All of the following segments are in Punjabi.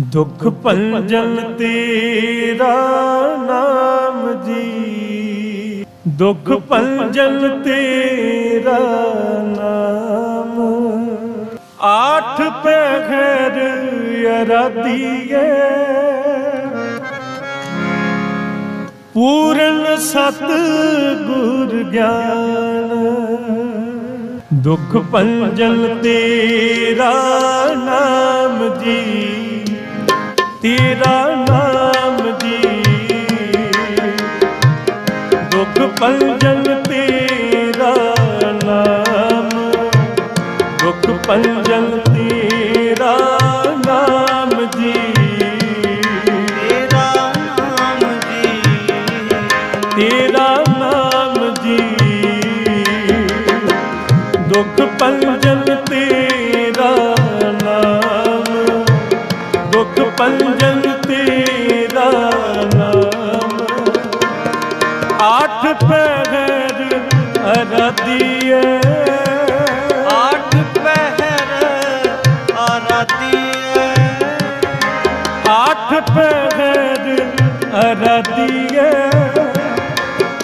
ਦੁਖ ਭੰਜਨ ਤੇਰਾ ਨਾਮ ਜੀ। ਦੁਖ ਭੰਜਨ ਤੇਰਾ ਨਾਮ। ਆਠ ਪਹਿਰ ਅਰਾਧੀਏ। ਪੂਰਨ ਸਤ ਗੁਰ ਗਿਆਨ। ਦੁਖ ਭੰਜਨ ਤੇਰਾ ਨਾਮ ਜੀ। ਤੇਰਾ ਨਾਮ ਜੀ। ਦੁੱਖ ਭੰਜਨ ਤੇਰਾ ਨਾਮ। ਦੁੱਖ ਭੰਜਨ ਤੇਰਾ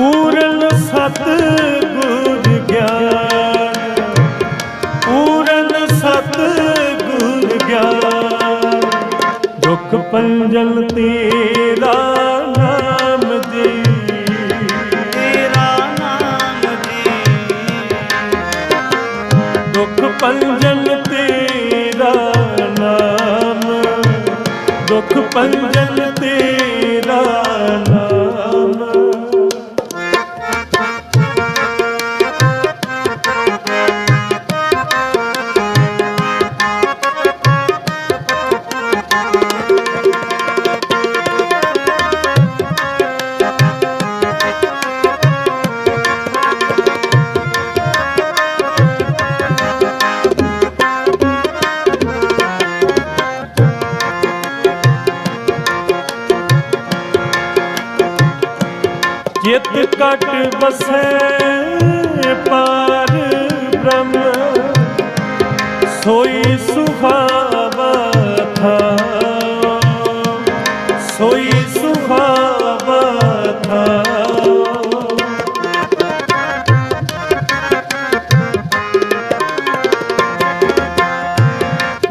ਪੂਰਨ ਸਤ ਗੁਰ ਗਿਆਨ। ਪੂਰਨ ਸਤ ਗੁਰ ਗਿਆਨ। ਦੁਖ ਪੰਜਨ ਤੇਰਾ ਨਾਮ ਜੀ। ਤੇਰਾ ਨਾਮ ਜੀ। ਦੁਖ ਤੇਰਾ ਨਾਮ। ਦੁਖ ਪੰਜਨ ਜਿਤ ਬਸੈ ਪਾਰ ਬ੍ਰਹਮ ਸੋਈ ਸੁਹਾਵਾ ਥਾ ਸੋਈ ਸੁਹਾਵਾ ਥਾ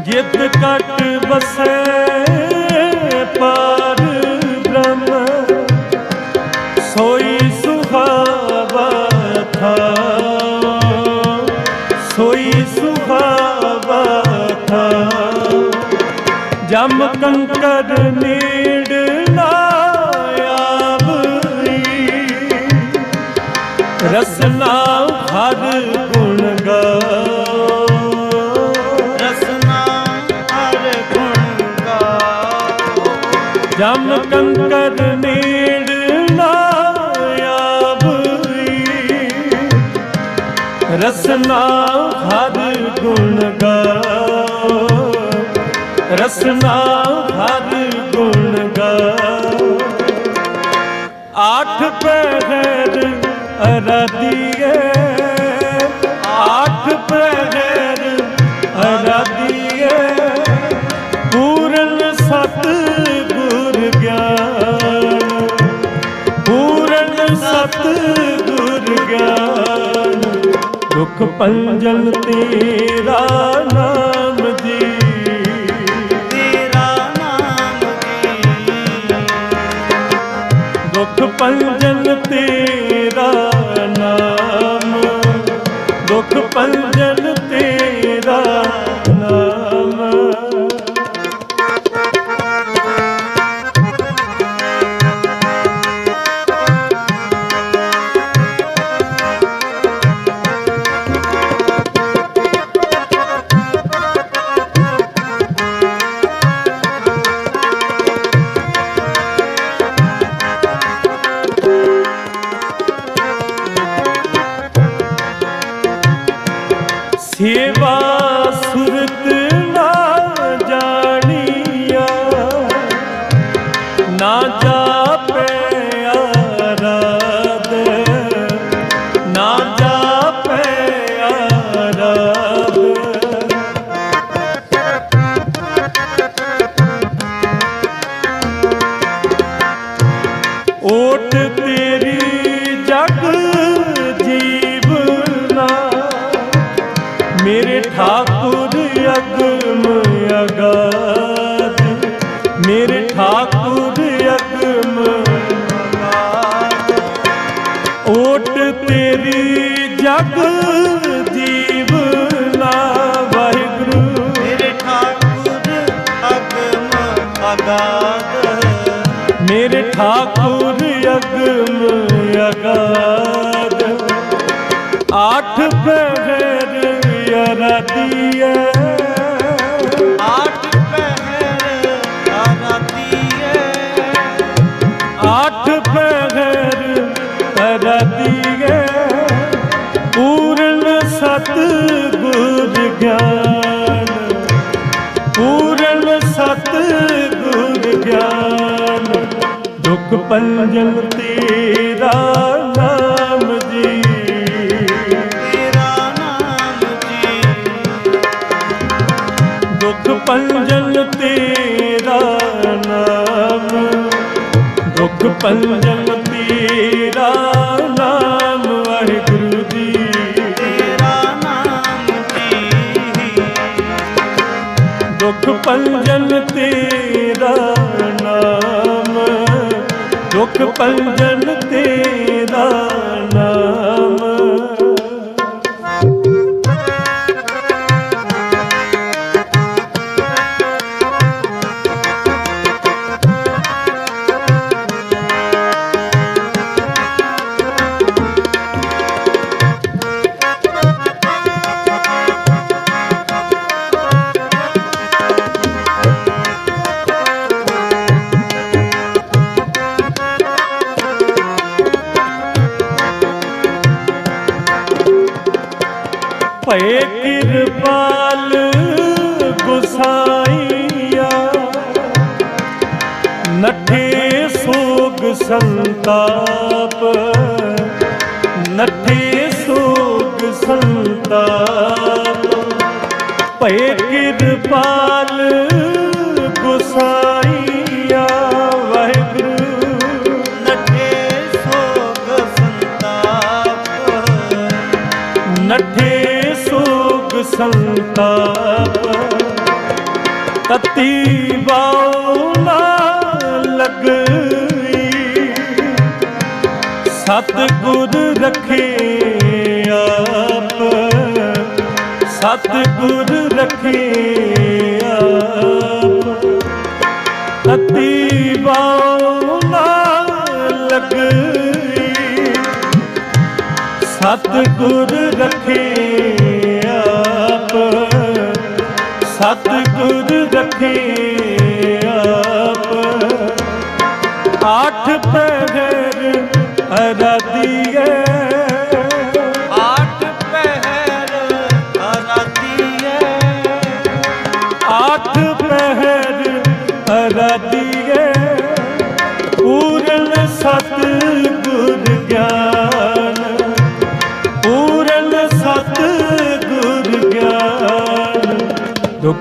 ਜਿਤ ਕਟ ਬਸੈ ਪਾਰ ਰਸਨਾ ਹਰ ਗੁਣ ਗਾ ਰਸਨਾ ਹਰ ਗੁਣ ਗਾ ਆਠ ਪਹਿਰ ਅਰਾਧੀਏ ਦੁਖ ਪੰਜਨ ਤੇਰਾ ਨਾਮ ਜੀ। ਤੇਰਾ ਨਾਮ ਜੀ। ਦੁਖ ਪੰਜਨ ਜਗ ਜੀਵ ਵਾਹਿਗੁਰੂ। ਮੇਰੇ ਠਾਕੁਰ ਮੇਰੇ ਠਾਕੁਰ ਅਗਮ ਆਠ ਪਹਿਰ ਅਰਦੀਏ ਦੁਖ ਪੰਜਨ ਤੇਰਾ ਨਾਮ ਜੀ। ਤੇਰਾ ਨਾਮ ਜੀ। ਦੁਖ ਪੰਜਨ ਤੇਰਾ ਨਾਮ। ਦੁਖ ਪੰਜਨ ਦੁਖ ਸੰਤਾਪ ਭਏ ਕਿਰਪਾਲ ਗੁਸਾਈਆ ਵਾਹਿਗੁਰੂ। ਨਠੇ ਸੋਗ ਸੰਤਾਪ। ਨਠੇ ਸੋਗ ਸੰਤਾਪ। ਤਤੀ ਬਾਉ ਨਾ ਲਗਈ। ਸਤ ਗੁਰ ਰਖੇ ਸਤਿਗੁਰ ਗੁਰ ਰਖੇ ਆਪ। ਤਤੀ ਬਾਉ ਨਾ ਲਗਈ। ਸਤ ਆਪ। ਸਤ ਗੁਰ ਆਪ। ਆਠ ਪਹਿਰ ਅਰਾਧੀਏ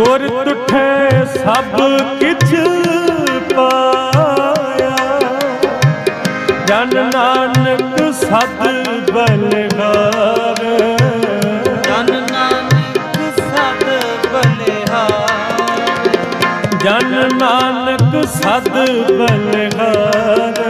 ਗੁਰ ਤੁਠੇ ਸਭ ਕਿਛ ਪਾਇਆ। ਜਨ ਨਾਨਕ ਸਤ ਬਲਗਾਰ ਜਨ ਨਾਨਕ ਸਦ ਬਲਿਹਾਰ। ਜਨ ਨਾਨਕ ਸਦ ਬਲਗਾਰ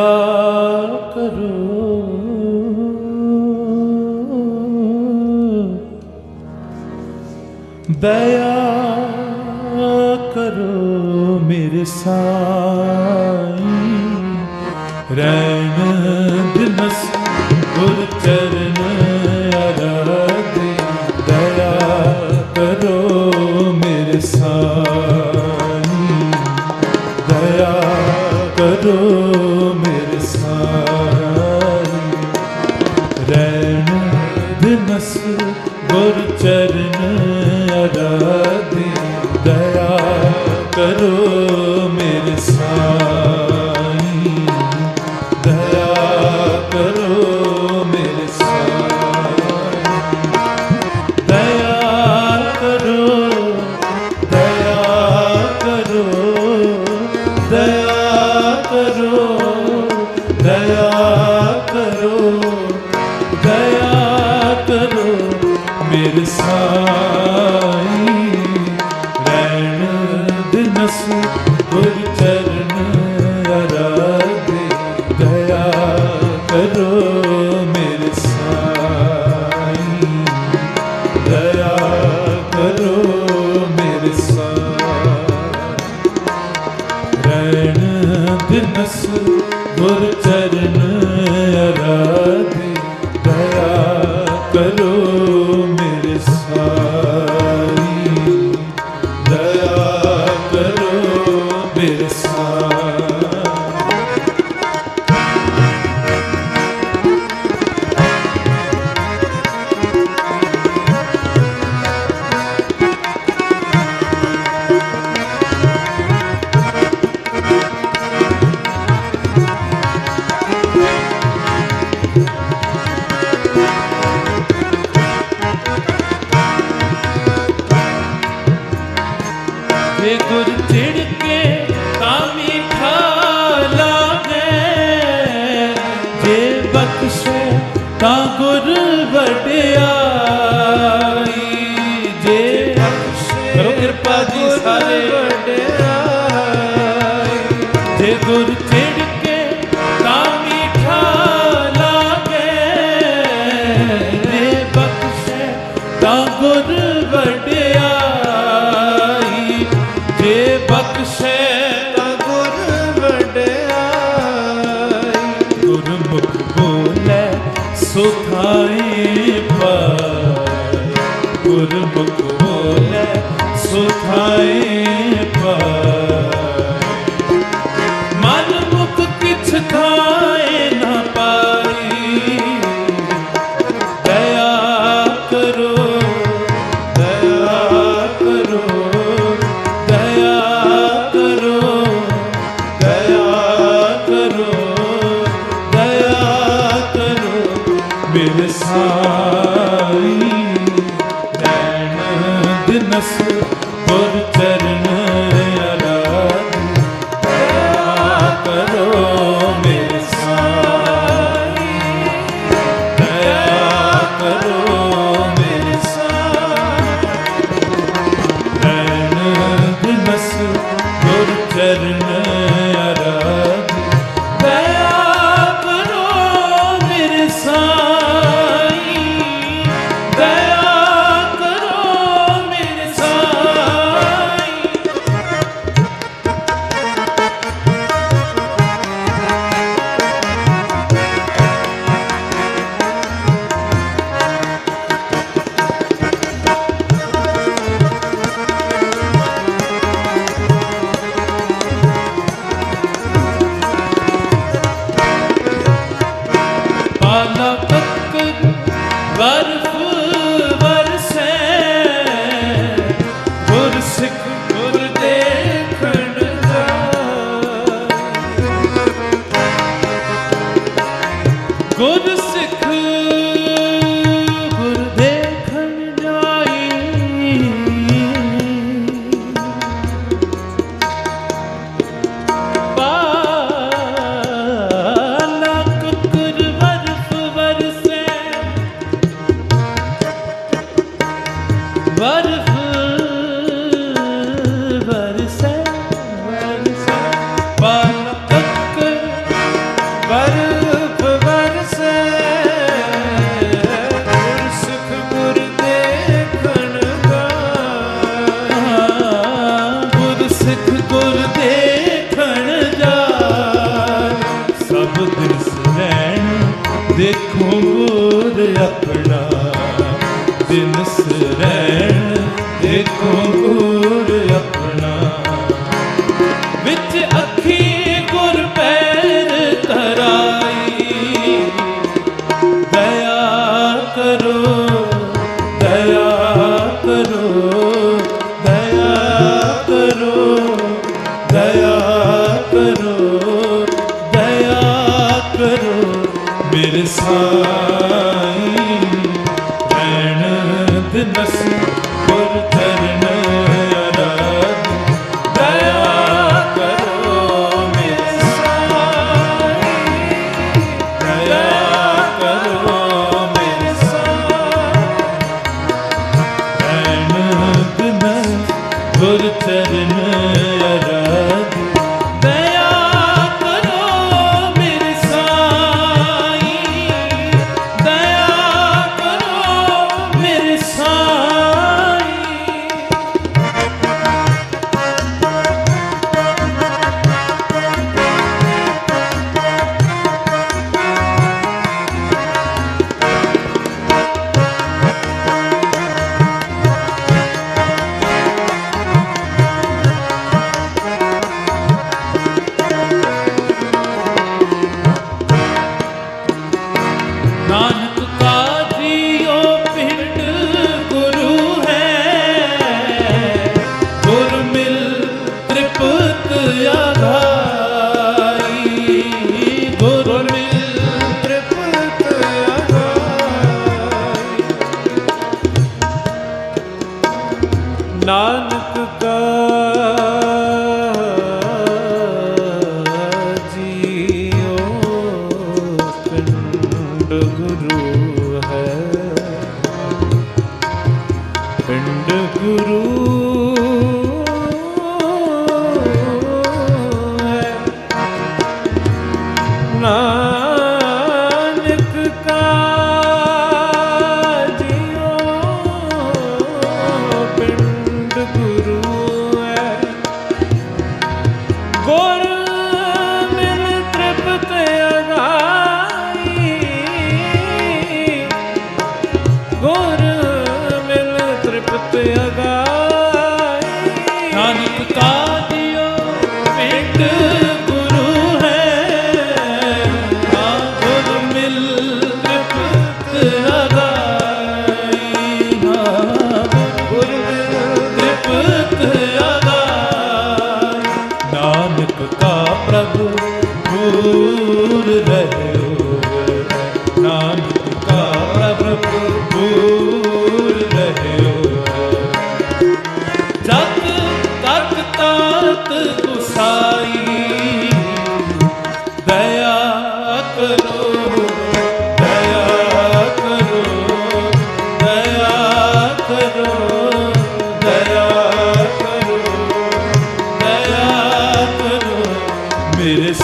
ਦਇਆ ਕਰੋ। ਦਇਆ ਕਰੋ ਮੇਰੇ ਸਾਈਂ। करो Você.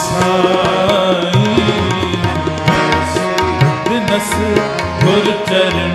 ਸਾਈ। ਦਿਨਸ ਗੁਰ ਚਰਨ